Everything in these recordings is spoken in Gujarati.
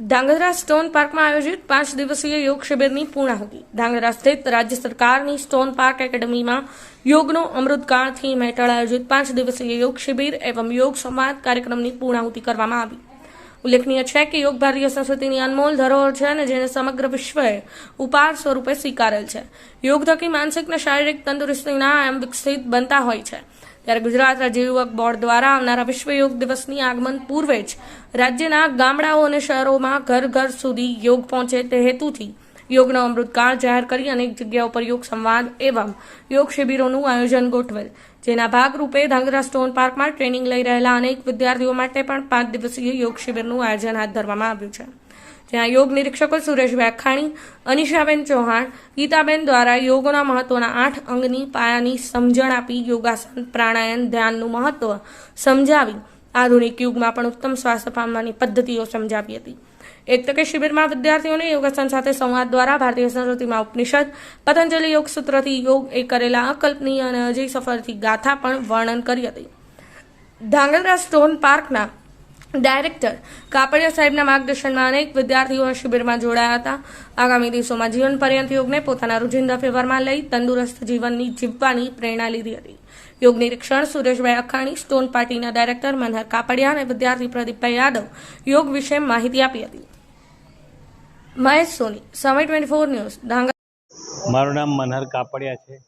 ધાંગધ્રા સ્ટોન પાર્કમાં આયોજિત પાંચ દિવસીય યોગ શિબિરની પૂર્ણાહુતિ. ધાંગધ્રા સ્થિત રાજ્ય સરકારની સ્ટોન પાર્ક એકેડમીમાં યોગનો અમૃતકાળથી હેઠળ આયોજિત પાંચ દિવસીય યોગ શિબિર એવં યોગ સંવાદ કાર્યક્રમની પૂર્ણાહુતિ કરવામાં આવી. ઉલ્લેખનીય છે કે યોગ ભારતીય સંસ્કૃતિની અનમોલ ધરોહર છે અને જેને સમગ્ર વિશ્વએ ઉપાર સ્વરૂપે સ્વીકારેલ છે. યોગ થકી માનસિક અને શારીરિક તંદુરસ્તીના એમ વિકસિત બનતા હોય છે. ત્યારે ગુજરાત રાજ્ય યુવક બોર્ડ દ્વારા આવનારા વિશ્વ યોગ દિવસની આગમન પૂર્વે જ રાજ્યના ગામડાઓ અને શહેરોમાં ઘર ઘર સુધી યોગ પહોંચે તે હેતુથી યોગનો અમૃતકાળ જાહેર કરી અનેક જગ્યાઓ પર યોગ સંવાદ એવં યોગ શિબિરોનું આયોજન ગોઠવેલ, જેના ભાગરૂપે ધાંગરા સ્ટોન પાર્કમાં ટ્રેનિંગ લઈ રહેલા અનેક વિદ્યાર્થીઓ માટે પણ પાંચ દિવસીય યોગ શિબિરનું આયોજન હાથ ધરવામાં આવ્યું છે. જ્યાં યોગ નિરીક્ષકો સુરેશ વ્યાખાણી, અનિશાબેન ચૌહાણ, ગીતાબેન દ્વારા યોગના મહત્વના આઠ અંગની પાયાની સમજણ આપી યોગાસન, પ્રાણાયામ, ધ્યાનનું મહત્વ સમજાવી આધુનિક યુગમાં પણ ઉત્તમ સ્વાસ્થ્ય પામવાની પદ્ધતિઓ સમજાવી હતી. એક તકે શિબિરમાં વિદ્યાર્થીઓને યોગાસન સાથે સંવાદ દ્વારા ભારતીય સંસ્કૃતિમાં ઉપનિષદ, પતંજલિ યોગ સૂત્રથી યોગ એ કરેલા અકલ્પનીય અને અજય સફરથી ગાથા પણ વર્ણન કરી હતી. ધાંગધ્રા સ્ટોન પાર્કના ડાયરેક્ટર કાપડિયા સાહેબના માર્ગદર્શનમાં અનેક વિદ્યાર્થીઓ શિબિરમાં જોડાયા હતા. આગામી દિવસોમાં જીવન પર્યંત યોગને પોતાના રોજિંદા વ્યવહારમાં લઈ તંદુરસ્ત જીવનની જીવવાની પ્રેરણા લીધી હતી. યોગ નિરીક્ષણ, સુરેશભાઈ અખાણી, સ્ટોન પાર્ટીના ડાયરેક્ટર મનહર કાપડિયા અને વિદ્યાર્થી પ્રદીપભાઈ યાદવ યોગ વિશે માહિતી આપી હતી. મહેશ સોની, સમય ટ્વેન્ટી ફોર ન્યૂઝ ડાંગર મારું નામ મનહર કાપડિયા છે.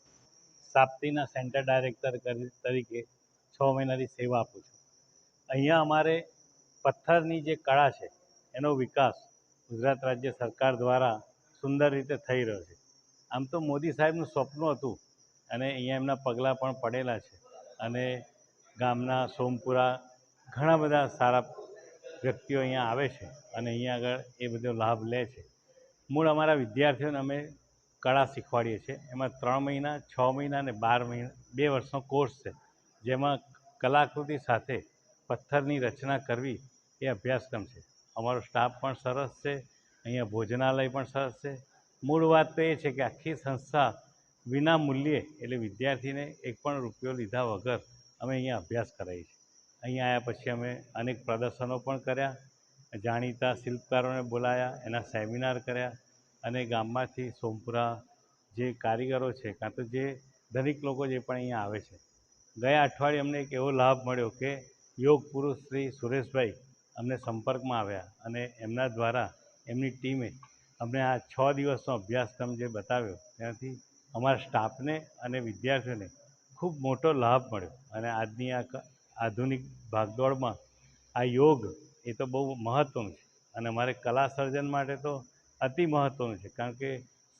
સાપ્તીના સેન્ટર ડાયરેક્ટર તરીકે છ મહિનાની સેવા આપું છું. અહીંયા અમારે પથ્થરની જે કળા છે, એનો વિકાસ ગુજરાત રાજ્ય સરકાર દ્વારા સુંદર રીતે થઈ રહ્યો છે. આમ તો મોદી સાહેબનું સ્વપ્ન હતું અને અહીંયા એમના પગલાં પણ પડેલા છે અને ગામના સોમપુરા ઘણા બધા સારા વ્યક્તિઓ અહીંયા આવે છે અને અહીંયા આગળ એ બધો લાભ લે છે. મૂળ અમારા વિદ્યાર્થીઓને અમે કળા શીખવાડીએ છીએ. એમાં ત્રણ મહિના, છ મહિના અને બાર મહિના, બે વર્ષનો કોર્સ છે, જેમાં કલાકૃતિ સાથે પથ્થરની રચના કરવી એ અભ્યાસક્રમ છે. અમારો સ્ટાફ પણ સરસ છે. અહીંયા ભોજનાલય પણ સરસ છે. મૂળ વાત તો એ છે કે આખી સંસ્થા વિના મૂલ્યે એટલે વિદ્યાર્થીને એક પણ રૂપિયો લીધા વગર અમે અહીંયા અભ્યાસ કરાવીએ છીએ. અહીંયા આવ્યા પછી અમે અનેક પ્રદર્શનો પણ કર્યા, જાણીતા શિલ્પકારોને બોલાયા, એના સેમિનાર કર્યા અને ગામમાંથી સોમપુરા જે કારીગરો છે કાં તો જે ધનિક લોકો જે પણ અહીંયા આવે છે. ગયા અઠવાડિયે અમને એક એવો લાભ મળ્યો કે યોગ પુરુષ શ્રી સુરેશભાઈ અમને સંપર્કમાં આવ્યા અને એમના દ્વારા એમની ટીમે અમને આ છ દિવસનો અભ્યાસક્રમ જે બતાવ્યો તેનાથી અમારા સ્ટાફને અને વિદ્યાર્થીઓને ખૂબ મોટો લાભ મળ્યો. અને આજની આ આધુનિક ભાગદોડમાં આ યોગ એ તો બહુ મહત્ત્વનું છે. અને અમારે કલા સર્જન માટે તો અતિ મહત્ત્વનું છે. કારણ કે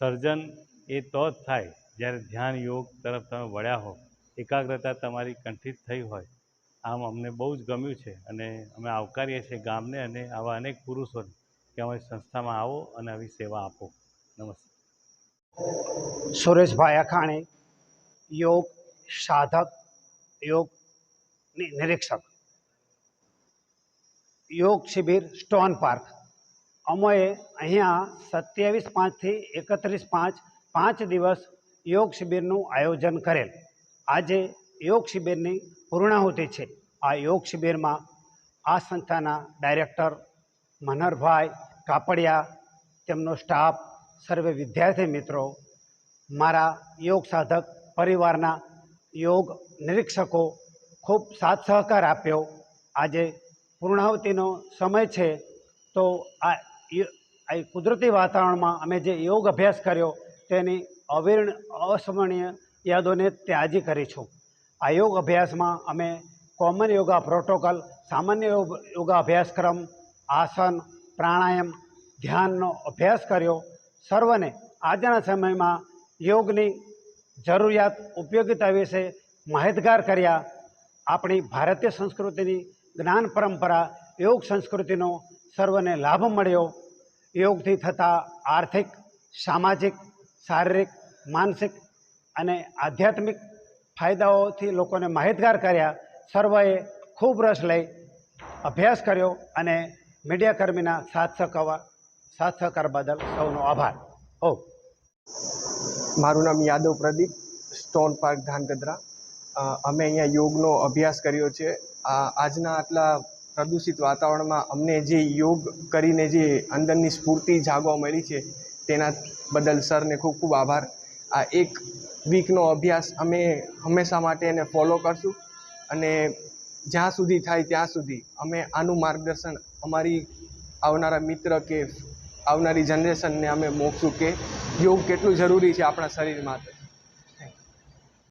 સર્જન એ તો જ થાય. જ્યારે ધ્યાન યોગ તરફ તમે વળ્યા હો, એકાગ્રતા તમારી કંઠિત થઈ હોય આમ અમને બહુ જ ગમ્યું છે અને અમે આવકારીએ છીએ ગામને અને આવા અનેક પુરુષોને કે અમારી સંસ્થામાં આવો અને આવી સેવા આપો. નમસ્તે. સુરેશભાઈ અખાણી યોગ સાધક, યોગ નિરીક્ષક. યોગ શિબિર સ્ટોન પાર્ક. અમોએ અહીંયા સત્યાવીસ પાંચથી એકત્રીસ પાંચ પાંચ દિવસ યોગ શિબિરનું આયોજન કરેલ. આજે યોગ શિબિરની પૂર્ણાહુતિ છે. આ યોગ શિબિરમાં આ સંસ્થાના ડાયરેક્ટર મનહરભાઈ કાપડિયા, તેમનો સ્ટાફ, સર્વે વિદ્યાર્થી મિત્રો, મારા યોગ સાધક પરિવારના યોગ નિરીક્ષકો ખૂબ સાથ સહકાર આપ્યો. આજે પૂર્ણાહુતિનો સમય છે તો આ કુદરતી વાતાવરણમાં અમે જે યોગ અભ્યાસ કર્યો તેની અવિર્ણ અસ્મરણીય યાદોને ત્યાજી કરીશું. આ યોગ અભ્યાસમાં અમે કોમન યોગા પ્રોટોકોલ, સામાન્ય યોગા અભ્યાસક્રમ, આસન, પ્રાણાયામ, ધ્યાનનો અભ્યાસ કર્યો. સર્વને આજના સમયમાં યોગની જરૂરિયાત ઉપયોગિતા વિશે માહિતગાર કર્યા. આપણી ભારતીય સંસ્કૃતિની જ્ઞાન પરંપરા, યોગ સંસ્કૃતિનો સર્વને લાભ મળ્યો. યોગથી થતા આર્થિક, સામાજિક, શારીરિક, માનસિક અને આધ્યાત્મિક ફાયદાઓથી લોકોને માહિતગાર કર્યા, સર્વએ ખૂબ રસ લઈ અભ્યાસ કર્યો અને મીડિયાકર્મીના સાથ સહકાર સાથ સહકાર બદલ સૌનો આભાર. ઓ મારું નામ યાદવ પ્રદીપ, સ્ટોન પાર્ક ધાનગધ્રા. અમે અહીંયા યોગનો અભ્યાસ કર્યો છે. આજના આટલા પ્રદૂષિત વાતાવરણમાં અમને જે યોગ કરીને જે અંદરની સ્ફૂર્તિ જાગવા મળી છે, તેના બદલ સરને ખૂબ ખૂબ આભાર. આ એક વીકનો અભ્યાસ અમે હંમેશા માટે એને ફોલો કરશું. અને જ્યાં સુધી થાય ત્યાં સુધી અમે આનું માર્ગદર્શન અમારી આવનારા મિત્ર કે આવનારી જનરેશનને અમે મોકશું કે યોગ કેટલું જરૂરી છે આપણા શરીર માટે.